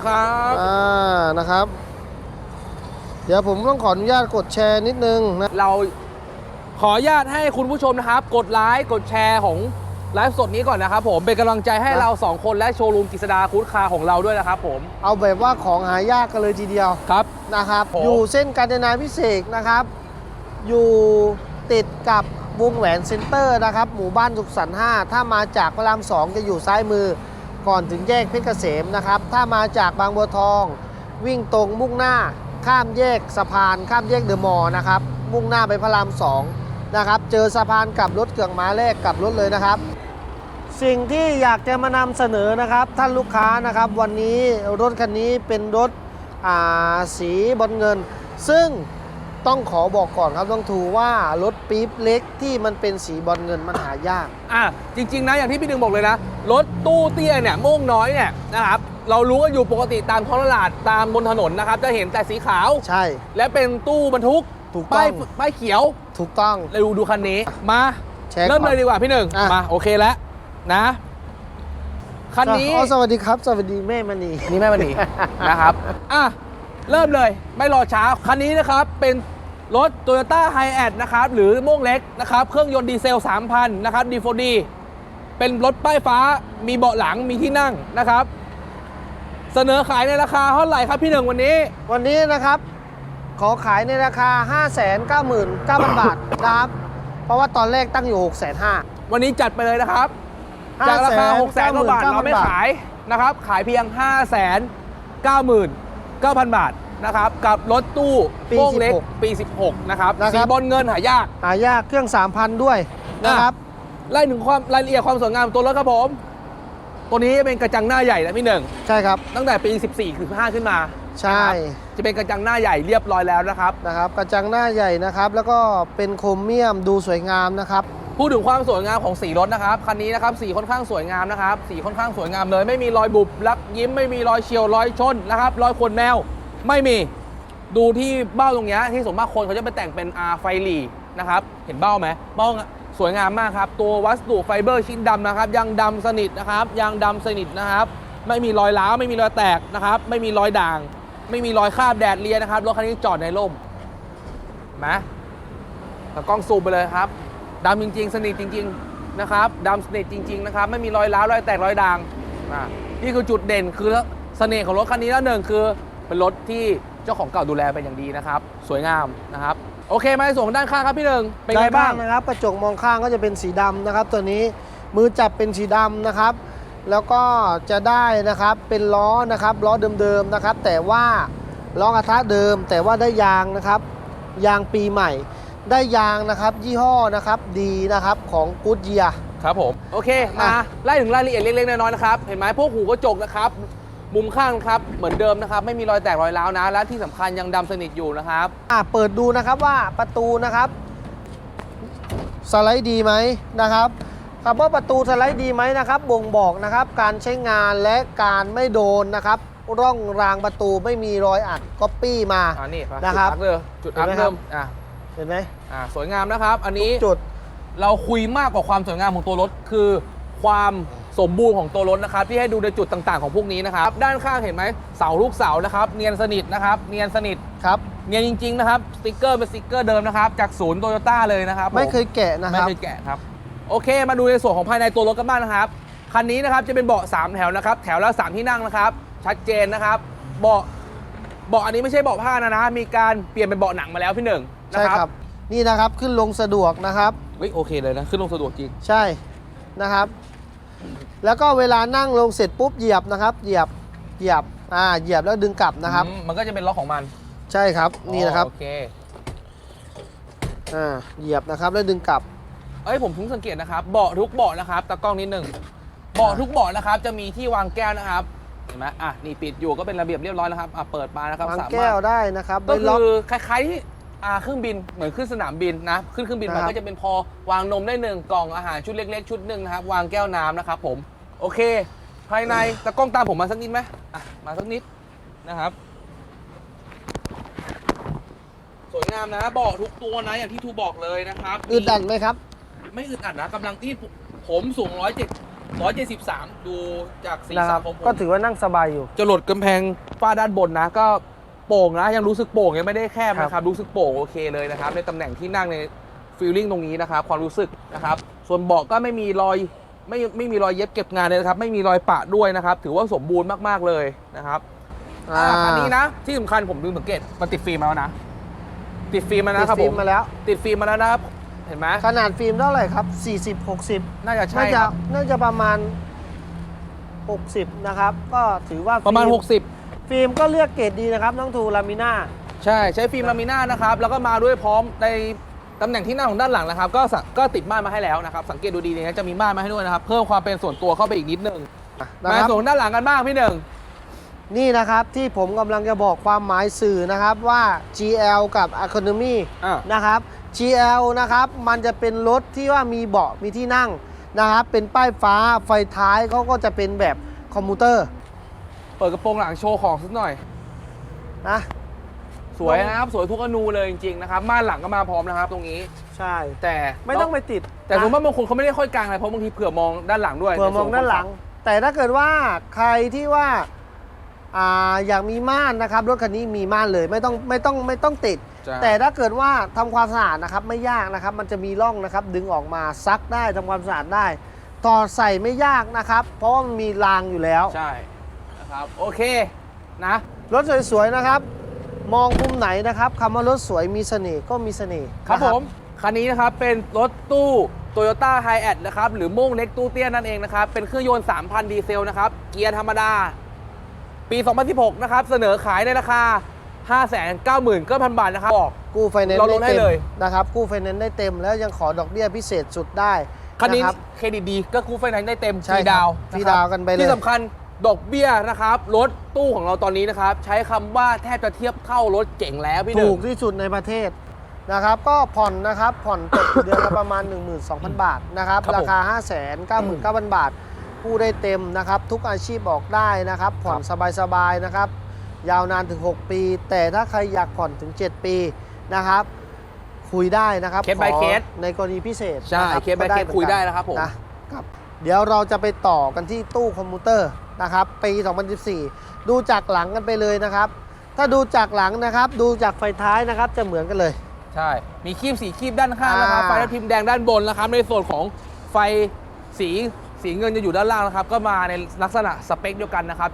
ดีครับอ่านะครับ เดี๋ยวผมต้องขออนุญาตกดแชร์นิดนึงนะเราขออนุญาตให้คุณผู้ชมนะครับ กดไลค์กดแชร์ของไลฟ์สดนี้ก่อนนะครับผมเป็นกำลังใจให้เราสองคนและโชว์รูมกิษดาคูดคาร์ของเราด้วยนะครับผมเอาแบบว่าของหายากกันเลยทีเดียวครับ นะครับผมอยู่เส้นกาญจนาพิเศษกนะครับ อยู่ติดกับวงแหวนเซ็นเตอร์นะครับ หมู่บ้านสุขสันต์5ถ้ามาจากพระรามสองจะอยู่ซ้ายมือ ก่อนถึงแยกเพชรเกษมนะครับ ถ้ามาจากบางบัวทอง วิ่งตรงมุ่งหน้า ข้ามแยกสะพาน ข้ามแยกเดอะมอลล์นะครับ มุ่งหน้าไปพระรามสองนะครับ เจอสะพานกลับรถเกื่องม้าแรกกลับรถเลยนะครับ สิ่งที่อยากจะมานำเสนอนะครับ ท่านลูกค้านะครับ วันนี้รถคันนี้เป็นรถอาสีบอลเงิน ซึ่ง ต้องขอบอกก่อนครับต้องถูว่ารถปี๊บเล็กที่มันเป็นสีบอลเงินมันหายาก อะจริง ๆ นะอย่างที่พี่ดึงบอกเลยนะ รถตู้เตี้ยเนี่ยโม่งน้อยเนี่ยนะครับเรารู้กันอยู่ปกติตามท้องตลาดตามบนถนนนะครับ จะเห็นแต่สีขาว ใช่ และเป็นตู้บรรทุกถูกต้อง ป้ายป้ายเขียวถูกต้อง เราดูดูคันนี้มาแชร์เริ่มเลยดีกว่าพี่หนึ่งอะ มาโอเคแล้วนะคันนี้อ๋อสวัสดีครับ สวัสดีแม่มณีนี่แม่มันนี นะครับอะ เริ่มเลยไม่รอช้า คันนี้นะครับ เป็นรถ Toyota h i a t นะครับ หรือโม่งเล็กนะครับ เครื่องยนต์ดีเซล 3,000 นะครับ D4D เป็นรถป้ายฟ้ามีเบาะหลังมีที่นั่งนะครับ เสนอขายในราคาเท่าไหร่ครับพี่หนึ่งวันนี้ วันนี้นะครับ ขอขายในราคา 599,000 บาทนะครับ เพราะว่าตอนแรกตั้งอยู่ 6,500,000วันนี้จัดไปเลยนะครับ จากราคา 6 0 0 0 0 0กว่าบาทเราไม่ขายนะครับ ขายเพียง 5 9 9 0 0 0 บาทนะครับ กับรถตู้ปีโป้งเล็ก16ปี 16 นะครับนะครับสีบอลเงินหายาก หายากเครื่อง 3,000 ด้วยนะครับ ไล่ถึงความรายละเอียดความสวยงามของตัวรถครับผม ตัวนี้เป็นกระจังหน้าใหญ่นะพี่หนึ่ง ใช่ครับ ตั้งแต่ปี 14ถึง5ขึ้นมา ใช่จะเป็นกระจังหน้าใหญ่เรียบร้อยแล้วนะครับ นะครับ กระจังหน้าใหญ่นะครับ แล้วก็เป็นโครเมียมดูสวยงามนะครับ พูดถึงความสวยงามของสีรถนะครับคันนี้นะครับสีค่อนข้างสวยงามนะครับสีค่อนข้างสวยงามเลย ไม่มีรอยบุบลักยิ้มไม่มีรอยเฉียวรอยชนนะครับรอยขวนแมวไม่มีดูที่เบ้าตรงนี้ที่ส่วนมากคนเขาจะไปแต่งเป็นอาไฟหลีนะครับเห็นเบ้าไหมเบ้าสวยงามมากครับ ตัววัสดุไฟเบอร์ชิ้นดำนะครับยังดำสนิทนะครับยังดำสนิทนะครับ ไม่มีรอยร้าวไม่มีรอยแตกนะครับ ไม่มีรอยด่าง ไม่มีรอยคราบแดดเลียนะครับรถคันนี้จอดในร่มนไหมตากล้องซูมไปเลยครับ ดำจริงๆ สนิทจริง ๆ นะครับดำสนิทจริง ๆ นะครับ ไม่มีรอยร้าวรอยแตกรอยด่างอะนี่คือจุดเด่นคือเสน่ห์ของรถคันนี้แล้วหนึ่งคือเป็นรถที่เจ้าของเก่าดูแลเป็นอย่างดีนะครับ สวยงามนะครับ โอเคมาในส่วนของด้านข้างครับพี่หนึ่งเป็นไงบ้าง ด้นนะครับกระจกมองข้างก็จะเป็นสีดำนะครับ ตัวนี้มือจับเป็นสีดำนะครับ แล้วก็จะได้นะครับเป็นล้อนะครับล้อเดิมๆนะครับ แต่ว่าล้อกระทะเดิมแต่ว่าได้ยางนะครับ ยางปีใหม่ ได้ยางนะครับยี่ห้อนะครับดีนะครับของกูดเยีย ครับผม โอเค มา อะ ไล่ถึงรายละเอียดเล็กๆน้อยๆนะครับ เห็นไหมพวกหูกระจกนะครับ มุมข้างครับ เหมือนเดิมนะครับ ไม่มีรอยแตกรอยร้าวนะ และที่สำคัญยังดำสนิทอยู่นะครับ อะเปิดดูนะครับว่าประตูนะครับสไลด์ดีไหมนะครับคำว่าประตูสไลด์ดีไหมนะครับ บ่งบอกนะครับ การใช้งานและการไม่โดนนะครับ ร่องรางประตูไม่มีรอยอัดก๊อปปี้มา อ่านี่นะครับจุดอัพเลยจุดอัพเห็นไหมครัเริ่บมอะเห็นไหม อ่าสวยงามนะครับ อันนี้จุดเราคุยมากกว่าความสวยงามของตัวรถ คือความสมบูรณ์ของตัวรถนะครับ ที่ให้ดูในจุดต่างๆของพวกนี้นะครับ ด้านข้างเห็นไหมเสาลูกเสานะครับ เนียนสนิทนะครับ เนียนสนิทครับ เนียนจริง ๆ นะครับสติกเกอร์เป็นสติกเกอร์เดิมนะครับ จากศูนย์โตโยต้าเลยนะครับผมไม่เคยแกะนะคไม่รับเคยแกะครับ โอเค มาดูในส่วนของภายในตัวรถกันบ้างนะครับคันนี้นะครับจะเป็นเบาะ3แถวนะครับ แถวละ3ที่นั่งนะครับ ชัดเจนนะครับ เบาะเบาะอันนี้ไม่ใช่เบาะผ้านะนะ มีการเปลี่ยนเป็นเบาะหนังมาแล้วพี่หนึ่งนะใช่ครับครับ นี่นะครับขึ้นลงสะดวกนะครับ เฮ้ยโอเคเลยนะ ขึ้นลงสะดวกจริง ใช่นะครับ แล้วก็เวลานั่งลงเสร็จปุ๊บเหยียบนะครับ เหยียบเหยียบอ่าเหยียบแล้วดึงกลับนะครับ อืมมันก็จะเป็นล็อกของมันใช่ครับนี่นะครับอ๋อโอเค อ่าเหยียบนะครับแล้วดึงกลับ เอ้ยผมเพิ่งสังเกตนะครับเบาะทุกเบาะนะครับตากล้องนิดหนึ่งเบาะทุกเบาะนะครับ จะมีที่วางแก้วนะครับเห็นไหมอะนี่ปิดอยู่ก็เป็นระเบียบเรียบร้อยแล้วครับอะเปิดมานะครับวางสามารถแก้วได้นะครับก็ไว้ล็อกคือคล้ายๆที่ อ่าเครื่องบินเหมือนขึ้นสนามบินนะขึ้นเครื่องบินมานะครับก็จะเป็นพอวางนมได้หนึ่งกล่องอาหารชุดเล็ก ๆ ชุดหนึ่งนะครับวางแก้วน้ำนะครับผมโอเค ภายในตะกล้องตามผมมาสักนิดไหมอะมาสักนิดนะครับ สวยงามนะเบาะทุกตัวนะอย่างที่ทูบอกเลยนะครับ อึดอัดไหมครับ ไม่อึดอัดนะกำลังที่ผมสูงร้อยเจ็ด173ดูจากสีนะคสัรันบของผมก็ถือว่านั่งสบายอยู่ จะหลดกำแพงฝ้าด้านบนนะ ก็ โป่งนะยังรู้สึกโป่งยังไม่ได้แคบนะคครัรับบรู้สึกโป่งโอเคเลยนะครับในตำแหน่งที่นั่งในฟีลลิ่งตรงนี้นะครับความรู้สึกนะครับส่วนเบาะก็ไม่มีรอยไม่ไม่มีรอยเย็บเก็บงานเลยนะครับ ไม่มีรอยปะด้วยนะครับ ถือว่าสมบูรณ์มากๆเลยนะครับอ่าคันนี้นะที่สำคัญผมดูสังเกตมันติดฟิล์มมาแล้วนะ ติดฟิล์มมาตินะดครับฟิผล์มมมาแล้ว ติดฟิล์มมาแล้วนะครับเห็นไหมขนาดฟิล์มเท่าไหร่ครับ40 60 น่าจะใช่น่าคจะรับน่าจะประมาณ 60 นะครับ ก็ถือว่าประมาณฟิล์60 ฟิล์มก็เลือกเกรดดีนะครับน้องทูลามิน่า ใช่ใช้ฟิล์มลามิน่านะครับ แล้วก็มาด้วยพร้อมในตำแหน่งที่นั่งของด้านหลังนะครับ ก็สะก็ติดม่านมาให้แล้วนะครับ สังเกตดูดีเนี่ยจะมีม่านมาให้ด้วยนะครับ เพิ่มความเป็นส่วนตัวเข้าไปอีกนิดนึงนะมาครับส่วนด้านหลังกันบ้างพี่หนึ่งนี่นะครับที่ผมกำลังจะบอกความหมายสื่อนะครับว่า GL กับ Economy อ่านะครับ GL นะครับมันจะเป็นรถที่ว่ามีเบาะมีที่นั่งนะครับ เป็นป้ายฟ้าไฟท้ายเขาก็จะเป็นแบบคอมพิวเตอร์ เปิดกระโปรงหลังโชว์ของสักหน่อย นะ สวยนะครับ สวยทุกอนูเลยจริงๆนะครับม่านหลังก็มาพร้อมนะครับ ตรงนี้ ใช่ แต่ไม่ต้องไปติดแต่ผมนะว่าบางคนเขาไม่ได้ค่อยกลางอะไรเพราะบางทีเผื่อมองด้านหลังด้วยเผื่อมองด้านหลัง แต่ถ้าเกิดว่าใครที่ว่าอ่าอยากมีม่านนะครับรถคันนี้มีม่านเลยไม่ต้องไม่ต้องไม่ต้องติดใช่แต่ถ้าเกิดว่าทำความสะอาดนะครับไม่ยากนะครับ มันจะมีร่องนะครับ ดึงออกมาซักได้ทำความสะอาดได้ต่อใส่ไม่ยากนะครับ เพราะว่ามันมีรางอยู่แล้ว ใช่นะ ครับ โอเคนะ รถสวยๆนะครับ มองมุมไหนนะครับคำว่ารถสวยมีเสน่ห์ก็มีเสน่ห์ครับนะผม คันนี้นะครับเป็นรถตู้ Toyota h i แอดนะครับ หรือโม่งเล็กตู้เตี้ยนั่นเองนะครับ เป็นเครื่องยนต์ 3,000 ดีเซลนะครับ เกียร์ธรรมดา ปี 2016 นะครับ เสนอขายในราคา 599,000 บาทนะครับออก กู้ไฟแนนซ์เราลได้ดให้เต็มเลย นะครับ กู้ไฟแนนซ์ได้เต็ม แล้วยังขอดอกเบี้ยพิเศษสุดได้คันนี้ะรับ เครดิตดีก็กู้ไฟแนนซ์ได้เต็มใช่ฟรีครับดาวฟรีะครับดาวกันไปเลย ที่สำคัญ ดอกเบี้ยนะครับ รถตู้ของเราตอนนี้นะครับ ใช้คำว่าแทบจะเทียบเท่ารถเก๋งแล้วพี่หนึ่ถูง กที่สุดในประเทศนะครับ ก็ผ่อนนะครับผ่อนตก เดือนละประมาณ 12,000 บาทนะครับราคา 599,000 บาทกู้ได้เต็มนะครับ ทุกอาชีพออกได้นะครับ ผ่อนสบายๆนะครับ ยาวนานถึง 6 ปี แต่ถ้าใครอยากผ่อนถึง 7 ปีนะครับ คุยได้นะครับเคส by ขอเคสในกรณีพิเศษใช่นะรับเคส by ก็เคสหมือนคุยกันได้นะครับผม นะครับ เดี๋ยวเราจะไปต่อกันที่ตู้คอมพิวเตอร์ นะครับ ปี 2014 ดูจากหลังกันไปเลยนะครับ ถ้าดูจากหลังนะครับ ดูจากไฟท้ายนะครับ จะเหมือนกันเลย ใช่ มีคีบสีคีบด้านข้างนะครับอ่าไฟพิมพ์แดงด้านบนนะครับ ในส่วนของไฟสีสีเงินจะอยู่ด้านล่างนะครับ ก็มาในลักษณะสเปคเดียวกันนะครับ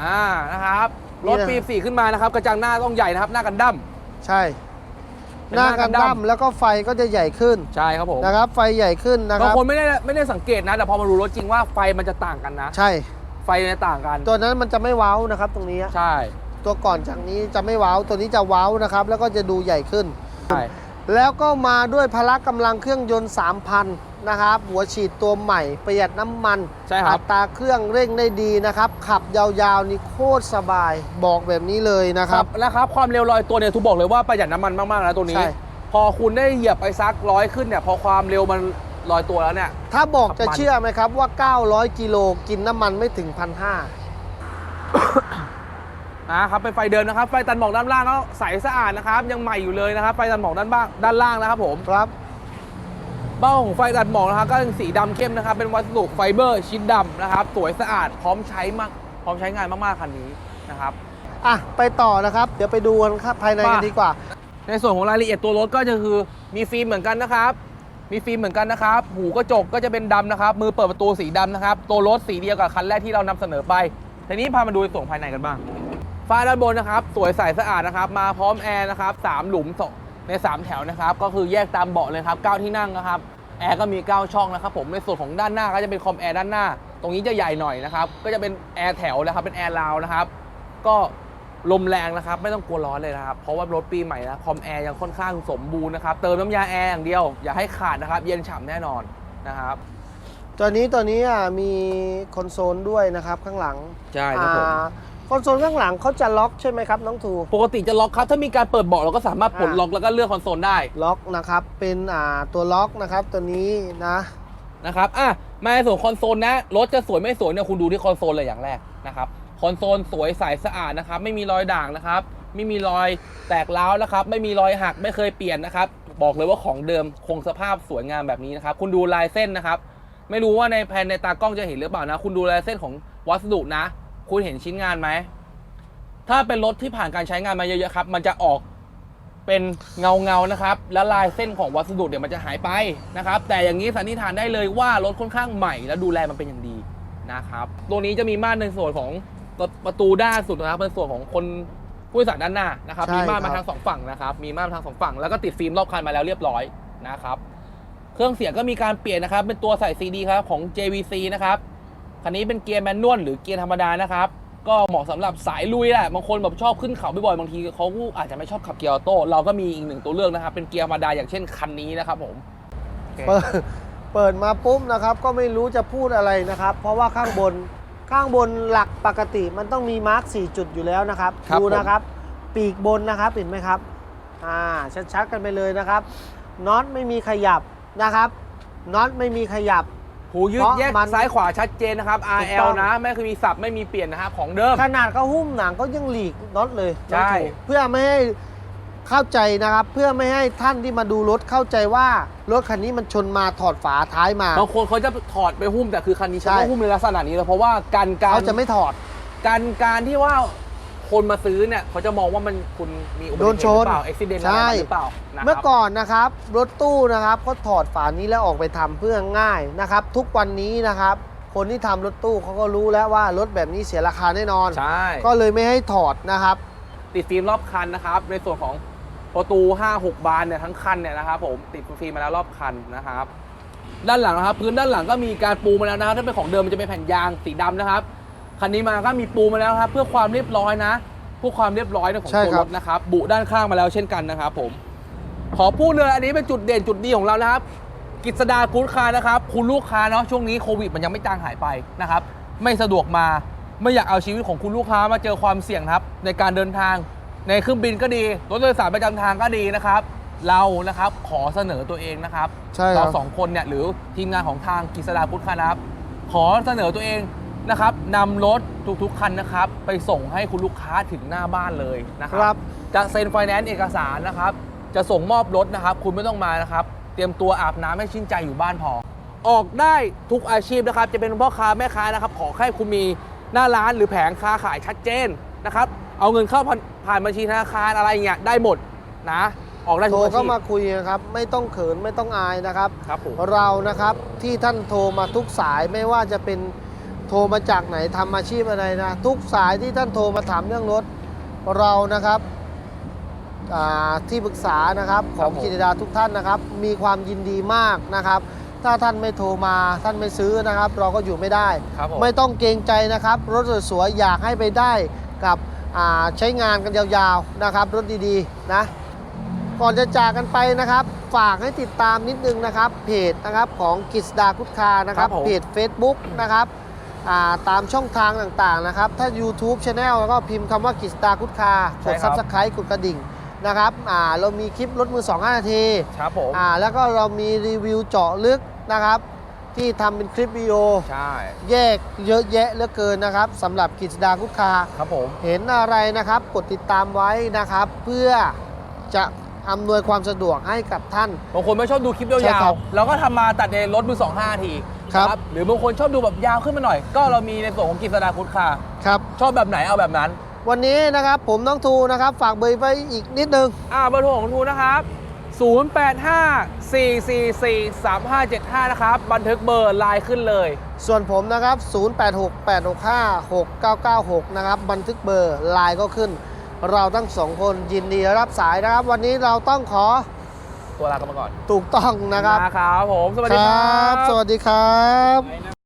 อ่านะครับ รถปีสีขึ้นมานะครับ กระจังหน้าต้องใหญ่นะครับ หน้ากันดั้มใช่เป็น หน้าหน้ากักันนดั้ดั้มมแล้วก็ไฟก็จะใหญ่ขึ้นใช่ครับผมนะครับ ไฟใหญ่ขึ้นนะคบางรับคนไม่ได้ไม่ได้สังเกตนะ แต่พอมาดูรถจริงว่าไฟมันจะต่างกันนะ ใช่ ไฟจะต่างกัน ตัวนั้นมันจะไม่เว้านะครับตรงนี้ใช่ตัวก่อนจากนี้จะไม่เว้าตัวนี้จะเว้านะครับ แล้วก็จะดูใหญ่ขึ้น ใช่แล้วก็มาด้วยพละกำลังเครื่องยนต์ 3,000 นะครับ หัวฉีดตัวใหม่ประหยัดน้ำมันใช่คอัรับตราเครื่องเร่งได้ดีนะครับ ขับยาวๆนี่โคตรสบายบอกแบบนี้เลยนะคครัรับบแล้วครับความเร็วลอยตัวเนี่ยทุกบอกเลยว่าประหยัดน้ำมันมากๆนะตัวนี้ ใช่ พอคุณได้เหยียบไปซักร้อยขึ้นเนี่ยพอความเร็วมันลอยตัวแล้วเนี่ย ถ้าบอกขับจะมัน เชื่อไหมครับว่า 900 กิโลกินน้ำมันไม่ถึง1,500นะครับเป็นไฟเดิมนะครับไฟตันหมอกด้านล่างก็ใสสะอาดนะครับยังใหม่อยู่เลยนะครับไฟตันหมอกด้านบ้างด้านล่างนะครับผม ครับ เบ้าของไฟตันหมอกนะครับก็เป็นสีดำเข้มนะครับ เป็นวัสดุไฟเบอร์ชิ้นดำนะครับ สวยสะอาดพร้อมใช้มากพร้อมใช้งานมากๆคันนี้นะครับอะไปต่อนะครับ เดี๋ยวไปดูกันครับภายในกันไปดีกว่า ในส่วนของรายละเอียดตัวรถก็จะคือมีฟิล์มเหมือนกันนะครับ มีฟิล์มเหมือนกันนะครับ หูกระจกก็จะเป็นดำนะครับ มือเปิดประตูสีดำนะครับ ตัวรถสีเดียวกับคันแรกที่เรานำเสนอไปทีนี้พามาดูในส่วนภายในกันบ้างฝ้าด้านบนนะครับ สวยใสสะอาดนะครับ มาพร้อมแอร์นะครับสามหลุมสอง ใน 3 แถวนะครับก็คือแยกตามเบาะเลยครับ9ที่นั่งนะครับแอร์ก็มี 9 ช่องนะครับผมในส่วนของด้านหน้าก็จะเป็นคอมแอร์ด้านหน้า ตรงนี้จะใหญ่หน่อยนะครับก็จะเป็นแอร์แถวนะครับเป็นแอร์ราวนะครับก็ลมแรงนะครับไม่ต้องกลัวร้อนเลยนะครับเพราะว่ารถปีใหม่นะคอมแอร์ยังค่อนข้างสมบูรณ์นะครับเติมน้ำยาแอร์อย่างเดียว อย่าให้ขาดนะครับเย็นฉ่ำแน่นอนนะครับตัวนี้ตัวนี้อะมีคอนโซลด้วยนะครับข้างหลังใช่ครับผมอ่า คอนโซลข้างหลังเขาจะล็อกใช่ไหมครับน้องทูปกติจะล็อกครับ ถ้ามีการเปิดเบาะเราก็สามารถปลดอ่าล็อกแล้วก็เลือกคอนโซลได้ล็อกนะครับเป็นอ่าตัวล็อกนะครับตัวนี้นะนะครับอะมาในส่วนคอนโซลนะรถจะสวยไม่สวยเนี่ยคุณดูที่คอนโซลเลยอย่างแรกนะครับคอนโซลสวยใสสะอาดนะครับไม่มีรอยด่างนะครับไม่มีรอยแตกร้าวนะครับไม่มีรอยหักไม่เคยเปลี่ยนนะครับบอกเลยว่าของเดิมคงสภาพสวยงามแบบนี้นะครับคุณดูลายเส้นนะครับ ไม่รู้ว่าในแผนในตากล้องจะเห็นหรือเปล่านะ คุณดูลายเส้นของวัสดุนะ คุณเห็นชิ้นงานไหม ถ้าเป็นรถที่ผ่านการใช้งานมาเยอะๆครับ มันจะออกเป็นเงาเงาๆนะครับ แล้วลายเส้นของวัสดุเดี๋ยวมันจะหายไปนะครับ แต่อย่างนี้สันนิษฐานได้เลยว่ารถค่อนข้างใหม่และดูแลมันเป็นอย่างดีนะครับตัวนี้จะมีม่านในส่วนของประตูด้านสุดนะครับเป็นส่วนของคนผู้โดยสารด้านหน้านะครับ ใช่มีม่านมาครับ ทางสองฝั่งนะครับ มีม่านมาทางสองฝั่งแล้วก็ติดฟิล์มรอบคันมาแล้วเรียบร้อยนะครับ เครื่องเสียงก็มีการเปลี่ยนนะครับ เป็นตัวใส่ CD ครับของ JVC นะครับ คันนี้เป็นเกียร์แมนนวลหรือเกียร์ธรรมดานะครับ ก็เหมาะสำหรับสายลุยแหละบางคนแบบชอบขึ้นเขาบ่อยๆบางทีเขาอาจจะไม่ชอบขับเกียร์ออโต้เราก็มีอีกหนึ่งตัวเลือกนะครับเป็นเกียร์ธรรมดาอย่างเช่นคันนี้นะครับผมเปิดเปิดมาปุ๊บนะครับก็ไม่รู้จะพูดอะไรนะครับ เพราะว่าข้างบนข้างบนหลักปกติมันต้องมีมาร์ก4จุดอยู่แล้วนะครับครับดูผมนะครับ ปีกบนนะครับเห็นไหมครับอ่าชัดๆกันไปเลยนะครับน็อตไม่มีขยับนะครับน็อตไม่มีขยับ หูยืดแยกเพราะมัน ซ้ายขวาชัดเจนนะครับ ถูกต้ RL อง นะ ไม่เคยมีสับไม่มีเปลี่ยนนะครับของเดิม ขนาดเขาหุ้มหนังก็ยังหลีกน็อตเลยใช่ น็อตถูกเพื่อไม่ให้เข้าใจนะครับ เพื่อไม่ให้ท่านที่มาดูรถเข้าใจว่ารถคันนี้มันชนมาถอดฝาท้ายมา บางคนเขาจะถอดไปหุ้มแต่คือคันนี้ใช่ใช้หุ้มในลักษณะนี้เลยเพราะว่าการการเขาจะไม่ถอด การการที่ว่า คนมาซื้อเนี่ยเขาจะมองว่ามันคุณมีอุบัติโดเหนตุชหนรือเปล่าอุบิเหตุอะไรใช่มาหรือเปล่านะครับเมื่อก่อนนะครับ รถตู้นะครับเขาถอดฝานี้แล้วออกไปทำเพื่อง่ายนะครับ ทุกวันนี้นะครับ คนที่ทำรถตู้เขาก็รู้แล้วว่ารถแบบนี้เสียราคาแน่นอนใช่ก็เลยไม่ให้ถอดนะครับ ติดฟิล์มรอบคันนะครับ ในส่วนของประตู 5 6 บานเนี่ยทั้งคันเนี่ยนะครับผมติดฟิล์มมาแล้วรอบคันนะครับ ด้านหลังนะครับ พื้นด้านหลังก็มีการปูมาแล้วนะครับถ้าเป็นของเดิมมันจะเป็นแผ่นยางสีดำนะครับ คันนี้มาก็มีปูมาแล้วครับเพื่อความเรียบร้อยนะเพื่อความเรียบร้อยของใช่ตัวครัรบ ถนะครับ บุด้านข้างมาแล้วเช่นกันนะครับผม ขอพูดเลยอันนี้เป็นจุดเด่นจุดดีของเรานะครับ กิษดากู๊ดคาร์นะครับ คุณลูกค้าเนาะช่วงนี้โควิดมันยังไม่จางหายไปนะครับ ไม่สะดวกมาไม่อยากเอาชีวิตของคุณลูกค้ามาเจอความเสี่ยงครับ ในการเดินทาง ในเครื่องบินก็ดีรถโดยสารประจำทางก็ดีนะครับ เรานะครับขอเสนอตัวเองนะครับ ใช่คเรารับ สองคนเนี่ยหรือทีมงานของทางกิษดาพุทธคานะครับขอเสนอตัวเอง นะครับนำรถทุกๆคันนะครับ ไปส่งให้คุณลูกค้าถึงหน้าบ้านเลยนะคครัรับจะเซ็นไฟแนนซ์เอกสารนะครับ จะส่งมอบรถนะครับ คุณไม่ต้องมานะครับ เตรียมตัวอาบน้ำให้ชื่นใจอยู่บ้านพอ ออกได้ทุกอาชีพนะครับ จะเป็นพ่อค้าแม่ค้านะครับ ขอแค่คุณมีหน้าร้านหรือแผงค้าขายชัดเจนนะครับ เอาเงินเข้าผ่านผ่านบัญชีธนาคารอะไรเงี้ยได้หมดนะ ออกได้โททุรกอาเข้าชีพมาคุยนะครับ ไม่ต้องเขินไม่ต้องอายนะครับ ครับผม เรานะครับที่ท่านโทรมาทุกสายไม่ว่าจะเป็น โทรมาจากไหนทำอาชีพอะไรนะ ทุกสายที่ท่านโทรมาถามเรื่องรถเรานะครับอ่าที่ปรึกษานะครับของกิจดาทุกท่านนะครับ มีความยินดีมากนะครับ ถ้าท่านไม่โทรมาท่านไม่ซื้อนะครับ เราก็อยู่ไม่ได้ครับผมไม่ต้องเกรงใจนะครับ รถสวยๆอยากให้ไปได้กับอ่าใช้งานกันยาวๆนะครับ รถดีๆนะก่อนจะจากกันไปนะครับ ฝากให้ติดตามนิดนึงนะครับ เพจนะครับของกิษดาคุดคานะครับครับผมเพจ Facebook นะครับอ่า ตามช่องทางต่างๆนะครับ ถ้า YouTube Channel แล้วก็พิมพ์คำว่ากิษดาคุดคากด Subscribe กดกระดิ่งนะครับอ่าเรามีคลิปรถมือ 2 5 นาทีครับผมอ่าแล้วก็เรามีรีวิวเจาะลึกนะครับ ที่ทำเป็นคลิปวิดีโอ ใช่แยกเยอะแยะเหลือเกินนะครับสำหรับกิจดาคุดคา ครับผม เห็นอะไรนะครับ กดติดตามไว้นะครับ เพื่อจะ อำนวยความสะดวกให้กับท่าน บางคนไม่ชอบดูคลิปยใช่าครัวบๆเราก็ทำมาตัดในรถมือสองห้าทีครับ นะหรือบางคนชอบดูแบบยาวขึ้นมาหน่อย ก็เรามีในส่วนของกิจสดาคุดคาครับ ชอบแบบไหนเอาแบบนั้น วันนี้นะครับผมน้องทูนะครับฝากเบอร์ไว้อีกนิดนึง อ่าเบอร์โทรของทูนะครับ 0854443575 นะครับ บันทึกเบอร์ไลน์ขึ้นเลย ส่วนผมนะครับ 0868656996 นะครับ บันทึกเบอร์ไลน์ก็ขึ้น เราทั้งสองคนยินดีรับสายนะครับ วันนี้เราต้องขอตัวลากันมาก่อนถูกต้องนะครับ นะครับผม สวัสคดีรครัับบสวัสดีครับ